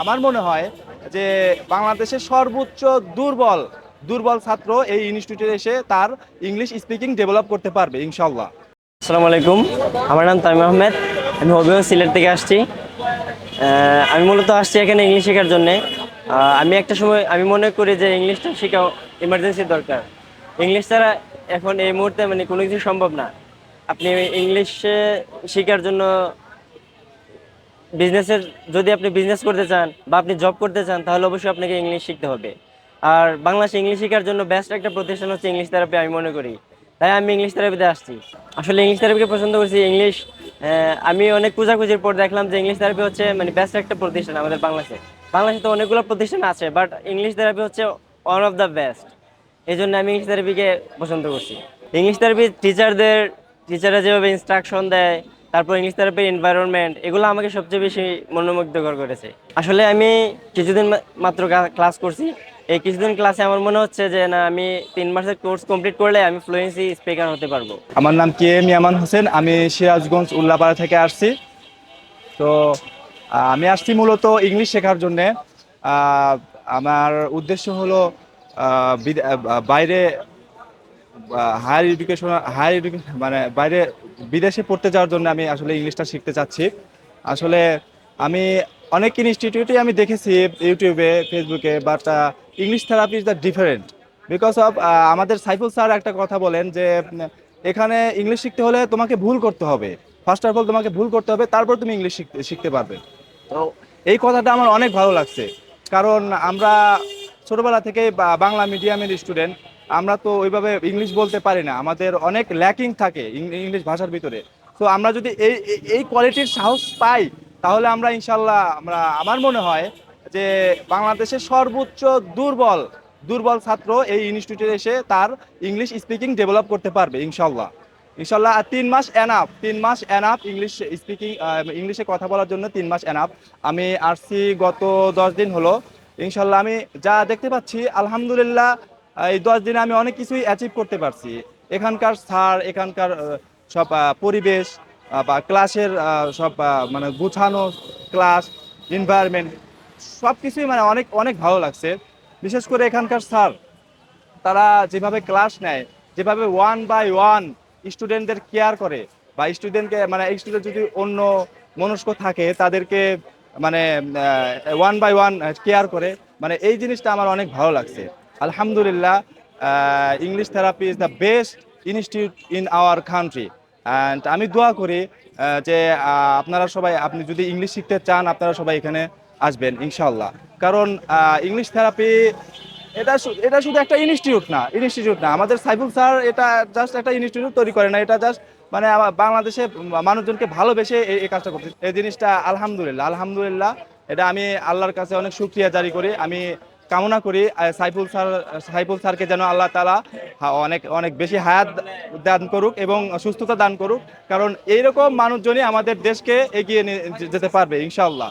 আমার মনে হয় যে বাংলাদেশের সর্বোচ্চ দুর্বল দুর্বল ছাত্র এই ইনস্টিটিউটে এসে তার ইংলিশ স্পিকিং ডেভেলপ করতে পারবে ইনশাল্লাহ আসসালামু আলাইকুম। আমার নাম তামিম আহমেদ। আমি হবিগঞ্জ সিলেট থেকে আসছি। আমি মূলত আসছি এখানে ইংলিশ শেখার জন্যে। আমি একটা সময়, আমি মনে করি যে ইংলিশটা শেখা ইমার্জেন্সি দরকার। ইংলিশ ছাড়া এখন এই মুহূর্তে মানে কোনো কিছু সম্ভব না। আপনি ইংলিশে শেখার জন্য বিজনেসের যদি আপনি বিজনেস করতে চান বা আপনি জব করতে চান, তাহলে অবশ্যই আপনাকে ইংলিশ শিখতে হবে। আর বাংলাদেশে ইংলিশ শেখার জন্য বেস্ট একটা প্রতিষ্ঠান হচ্ছে ইংলিশ থেরাপি আমি মনে করি। তাই আমি ইংলিশ থেরাপিতে আসছি। আসলে ইংলিশ থেরাপিকে পছন্দ করছি ইংলিশ আমি অনেক খোঁজাখুঁজির পর দেখলাম যে ইংলিশ থেরাপি হচ্ছে মানে বেস্ট একটা প্রতিষ্ঠান আমাদের বাংলাদেশে। বাংলাদেশে তো অনেকগুলো প্রতিষ্ঠান আছে বাট ইংলিশ থেরাপি হচ্ছে ওয়ান অফ দ্য বেস্ট এই জন্য আমি ইংলিশ থেরাপিকে পছন্দ করছি। ইংলিশ থেরাপি টিচারদের টিচাররা যেভাবে ইনস্ট্রাকশন দেয় তারপর ইংলিশ থেরাপির এনভায়রনমেন্ট এগুলো আমাকে সবচেয়ে বেশি মনোমুগ্ধকর করেছে। আসলে আমি কিছুদিন মাত্র ক্লাস করছি। এই কিছুদিন ক্লাসে আমার মনে হচ্ছে যে, না, আমি তিন মাসের কোর্স কমপ্লিট করলে আমি ফ্লুয়েন্সি স্পিকার হতে পারব। আমার নাম কে এম ইয়ামান হোসেন। আমি সিরাজগঞ্জ উল্লাপাড়া থেকে আসছি। তো আমি আসছি মূলত ইংলিশ শেখার জন্যে। আমার উদ্দেশ্য হলো বাইরে হায়ার এডুকেশন হায়ার এডুকেশন মানে বাইরে বিদেশে পড়তে যাওয়ার জন্য আমি আসলে ইংলিশটা শিখতে চাচ্ছি। আসলে আমি অনেক ইনস্টিটিউটে আমি দেখেছি ইউটিউবে ফেসবুকে but English therapy is the different because of আমাদের সাইফুল স্যার একটা কথা বলেন যে এখানে ইংলিশ শিখতে হলে তোমাকে ভুল করতে হবে। ফার্স্ট অফ অল তোমাকে ভুল করতে হবে তারপর তুমি ইংলিশ শিখতে শিখতে পারবে। তো এই কথাটা আমার অনেক ভালো লাগছে। কারণ আমরা ছোটবেলা থেকে বাংলা মিডিয়ামের স্টুডেন্ট আমরা তো ওইভাবে ইংলিশ বলতে পারি না, আমাদের অনেক ল্যাকিং থাকে ইংলিশ ভাষার ভিতরে। তো আমরা যদি এই, এই- কোয়ালিটির সাহস পাই, তাহলে আমরা ইনশাল্লাহ, আমরা, আমার মনে হয় যে বাংলাদেশের সর্বোচ্চ দুর্বল দুর্বল ছাত্র এই ইনস্টিটিউটে এসে তার ইংলিশ স্পিকিং ডেভেলপ করতে পারবে, ইনশাল্লাহ। ইনশাল্লাহ, আর তিন মাস এনাফ তিন মাস এনাফ ইংলিশ স্পিকিং ইংলিশে কথা বলার জন্য তিন মাস এনাফ আমি আসছি গত দশ দিন হলো। ইনশাল্লাহ, আমি যা দেখতে পাচ্ছি, আলহামদুলিল্লাহ এই দশ দিনে আমি অনেক কিছুই অ্যাচিভ করতে পারছি। এখানকার স্যার, এখানকার সব পরিবেশ বা ক্লাসের সব মানে গুছানো ক্লাস এনভায়রনমেন্ট সব কিছুই মানে অনেক অনেক ভালো লাগছে। বিশেষ করে এখানকার স্যার, তারা যেভাবে ক্লাস নেয়, যেভাবে ওয়ান বাই ওয়ান স্টুডেন্টদের কেয়ার করে, বা স্টুডেন্টকে মানে স্টুডেন্ট যদি অন্য মনস্ক থাকে, তাদেরকে মানে ওয়ান বাই ওয়ান কেয়ার করে মানে এই জিনিসটা আমার অনেক ভালো লাগছে। আলহামদুলিল্লাহ English therapy is the best institute in our country and আমি দোয়া করি যে আপনারা সবাই, আপনি যদি ইংলিশ শিখতে চান, আপনারা সবাই এখানে আসবেন ইনশাল্লাহ কারণ ইংলিশ থেরাপি এটা এটা শুধু একটা ইনস্টিটিউট না ইনস্টিটিউট না। আমাদের সাইফুল স্যার এটা জাস্ট একটা ইনস্টিটিউট তৈরি করে না, এটা জাস্ট মানে বাংলাদেশে মানুষজনকে ভালোবেসে এই কাজটা করতে এই জিনিসটা আলহামদুলিল্লাহ আলহামদুলিল্লাহ, এটা আমি আল্লাহর কাছে অনেক শুক্রিয়া জারি করি। আমি কামনা করি সাইফুল স্যার, সাইফুল স্যারকে যেন আল্লাহ তালা অনেক অনেক বেশি হায়াত দান করুক এবং সুস্থতা দান করুক, কারণ এইরকম মানুষজনই আমাদের দেশকে এগিয়ে নিয়ে যেতে পারবে, ইনশাআল্লাহ।